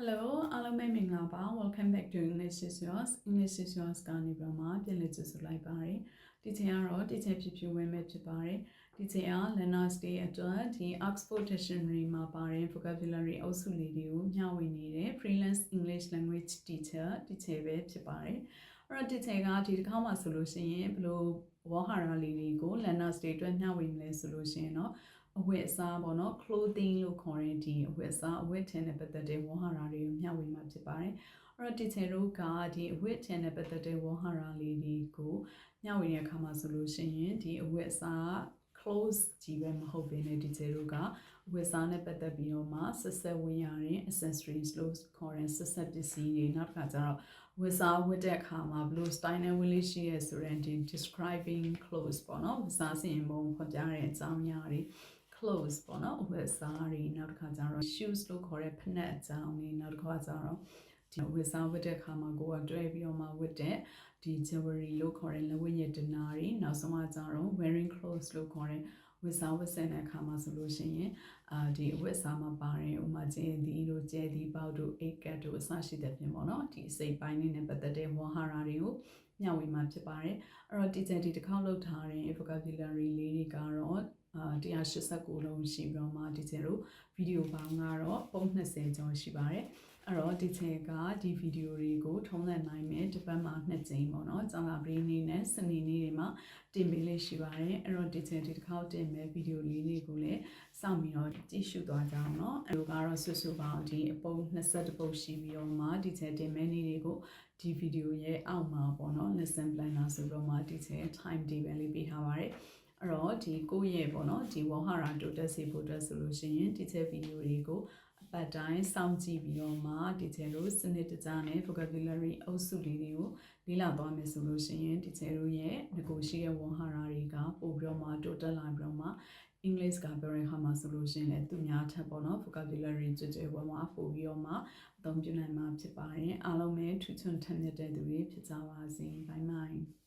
Hello အားလုံးပဲမင်္ဂလာပါ Welcome back to English is yours English is yours ကနေပြီးတော့မှပြန်လည်ကြိုဆိုလိုက်ပါတယ်ဒီချိန်ကတော့ teacher ဖြစ်ဖြစ်ဝင်မဲ့ဖြစ်ပါတယ်ဒီချိန်က Learners Day အတွက်ဒီ Oxford Dictionary မှာပါတဲ့ vocabulary အုပ်စုလေးတွေကိုမျှဝေနေတဲ့ freelance English language teacher teacher ပဲဖြစ်ပါတယ်အဲ့တော့ teacher ကဒီတစ်ခါမှဆိုလို့ရှိရင်ဘယ်လိုဝေါ်ဟာရလေးတွေကို Learners Day အတွက်မျှဝေမလဲဆိုလို့ရှိရင်တော့ အဝတ်အစားပေါ့နော် clothing လို့ခေါ်တဲ့ဒီအဝတ်အစားအဝတ်ထည်နဲ့ပတ်သက်တဲ့ဝေါ်ဟာရတွေကိုမျှဝေမှာဖြစ်ပါတယ်။အဲ့တော့ဒီချင်တို့ကဒီအဝတ်ထည်နဲ့ပတ်သက်တဲ့ဝေါ်ဟာရလေးတွေကိုမျှဝေတဲ့အခါမှာဆိုလို့ရှိရင်ဒီအဝတ်အစား close ကြီးပဲမဟုတ်ဘဲနဲ့ဒီချင်တို့ကအဝတ်အစားနဲ့ပတ်သက်ပြီးတော့မှဆက်ဆက်ဝင်ရတဲ့ accessories လို့ခေါ်တဲ့ဆက်ဆက်ပစ္စည်းတွေနောက်တစ်ခါကျတော့ဝတ်စားဝတ်တဲ့အခါမှာဘလို့ style နဲ့ဝင်လေးရှိရဲဆိုတဲ့ဒီ describing clothes ပေါ့နော်ဝတ်စားစီရင်ပုံဖော်ပြတဲ့အကြောင်းအရာတွေ clothes ပေါ့နော်အဝတ်အစားတွေနောက်တစ်ခါကျတော့ shoes လို့ခေါ်တဲ့ဖက်နှက်အကြောင်းတွေနောက်တစ်ခါကျတော့ဒီဝတ်စားဝတ်တဲ့အခါမှာကိုကတွဲပြီးတော့မှဝတ်တဲ့ဒီ jewelry လို့ခေါ်တဲ့လက်ဝတ်ရတနာတွေနောက်ဆုံးကကျတော့ wearing clothes လို့ခေါ်တဲ့ဝတ်စားဝတ်ဆင်တဲ့အခါမှာဆိုလို့ရှိရင်အာဒီအဝတ်စားမှာပါတယ်ဥမာကျင်းဒီတို့ကျဲဒီပေါက်တို့အိတ်ကတ်တို့အစရှိတဲ့ပြင်ပေါ့နော်ဒီအစိပ်ပိုင်းလေးနဲ့ပတ်သက်တဲ့ဝါဟာရတွေကိုမျှဝေမှာဖြစ်ပါတယ်အဲ့တော့ teacher ဒီတစ်ခေါက်လောက်ထားတဲ့ vocabulary လေးတွေကတော့အာ 189လုံးရှိပြီးတော့မှဒီချင်တို့ဗီဒီယိုပေါင်းကတော့ပုံ20ကျော်ရှိပါတယ်အဲ့တော့ဒီချင်ကဒီဗီဒီယိုတွေကိုထုံးစံနိုင်မယ်တစ်ပတ်မှာနှစ်ကြိမ်ပေါ့နော်ကျောင်းလာပရိနေနဲ့စနေနေ့တွေမှာတင်ပေးလေးရှိပါတယ်အဲ့တော့ဒီချင်ဒီတစ်ခေါက်တင်မဲ့ဗီဒီယိုလေးတွေကိုလည်းစောင့်ပြီးတော့ကြည့်ရှုသွားကြအောင်เนาะအဲ့လိုကတော့ဆွဆွပေါင်းဒီအပုံ20ပုတ်ရှိပြီးတော့မှဒီချင်တင်မဲ့နေ့တွေကိုဒီဗီဒီယိုရဲ့အောက်မှာပေါ့နော် lesson planner ဆိုတော့မှဒီချင် time table လေးပေးထားပါတယ် အဲ့တော့ဒီကိုယ့်ရဲ့ပေါ့နော်ဒီဝဟာရာတိုတက်စေဖို့အတွက်ဆိုလို့ရှိရင်ဒီချက်ဗီဒီယိုတွေကိုအပတ်တိုင်းစောင့်ကြည့်ပြီးတော့မှဒီချက်တို့စနစ်တကျနဲ့ vocabulary အုပ်စုလေးတွေကိုလေ့လာသွားမယ်ဆိုလို့ရှိရင်ဒီချက်တို့ရဲ့ငကိုရှိတဲ့ဝဟာရာတွေကပို့ပြီးတော့မှတိုးတက်လာပြီးတော့မှ English ကပြောရင်ဟာမှာဆိုလို့ရှိရင်လည်းသူများထက်ပေါ့နော် vocabulary ကြွကြွဝဝပို့ပြီးတော့မှအသုံးပြုနိုင်မှာဖြစ်ပါတယ်အားလုံးပဲထူးချွန်ထက်မြက်တဲ့သူတွေဖြစ်ကြပါစေ bye bye